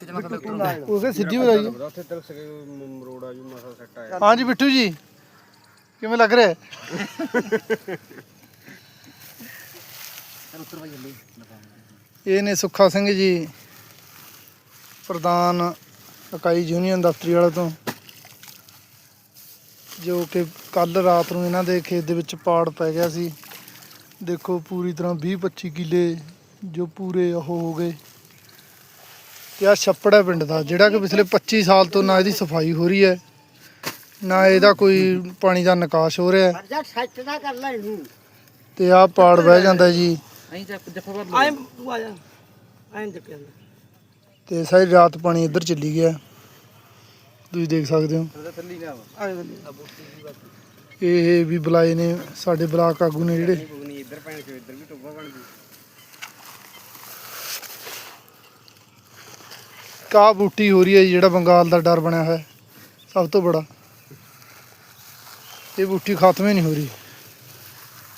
ਉਹ ਕਿ ਸਿੱਧੀ ਹੋ ਜਾਈ ਉੱਥੇ ਤੱਕ ਸਕੇ ਮਰੋੜ ਆ ਜੂ ਮਸਾ ਸੱਟ ਆਇਆ। ਹਾਂਜੀ ਬਿੱਟੂ ਜੀ। ਕਿਵੇਂ ਲੱਗ ਰਿਹਾ? ਹੈ? ਇਹ ਨੇ ਸੁੱਖਾ ਸਿੰਘ ਜੀ ਪ੍ਰਧਾਨ ਇਕਾਈ ਯੂਨੀਅਨ ਦਫ਼ਤਰੀ ਵਾਲੇ ਤੋਂ ਜੋ ਕਿ ਕੱਲ ਰਾਤ ਨੂੰ ਇਹਨਾਂ ਦੇ ਖੇਤ ਦੇ ਵਿੱਚ ਪਾੜ ਪੈ ਗਿਆ ਸੀ। ਦੇਖੋ ਪੂਰੀ ਤਰ੍ਹਾਂ 20 25 ਕਿੱਲੇ ਜੋ ਪੂਰੇ ਉਹ ਹੋ ਗਏ। ਤੇ ਆ ਛੱਪੜ ਹੈ ਪਿੰਡ ਦਾ ਜਿਹੜਾ ਕਿ ਪਿਛਲੇ 25 ਸਾਲ ਤੋਂ ਨਾ ਇਹਦੀ ਸਫ਼ਾਈ ਹੋ ਰਹੀ ਹੈ ਨਾ ਇਹਦਾ ਕੋਈ ਪਾਣੀ ਦਾ ਨਿਕਾਸ ਹੋ ਰਿਹਾ ਹੈ। ਜਾ ਸੱਚ ਦਾ ਕਰ ਲੈ ਇਹਨੂੰ। ਤੇ ਆ ਪਾੜ ਬਹਿ ਜਾਂਦਾ ਜੀ। ਆਏ ਤੂੰ ਆ ਜਾ ਆਏ ਦੇਖ ਲੈ ਤੇ ਸਾਰੀ ਰਾਤ ਪਾਣੀ ਇੱਧਰ ਚੱਲੀ ਗਿਆ। ਤੁਸੀਂ ਦੇਖ ਸਕਦੇ ਹੋ। ਆਏ ਇਹ ਵੀ ਬੁਲਾਏ ਨੇ ਸਾਡੇ ਬਲਾਕ ਆਗੂ ਨੇ ਜਿਹੜੇ। ਪਗਨੀ ਇੱਧਰ ਪੈਣ ਕੇ ਇੱਧਰ ਵੀ ਟੋਬਾ ਬਣ ਗਈ। ਕਾ ਬੂਟੀ ਹੋ ਰਹੀ ਹੈ ਜੀ, ਜਿਹੜਾ ਬੰਗਾਲ ਦਾ ਡਰ ਬਣਿਆ ਹੋਇਆ ਹੈ, ਸਭ ਤੋਂ ਬੜਾ। ਇਹ ਬੂਟੀ ਖਤਮ ਹੀ ਨਹੀਂ ਹੋ ਰਹੀ।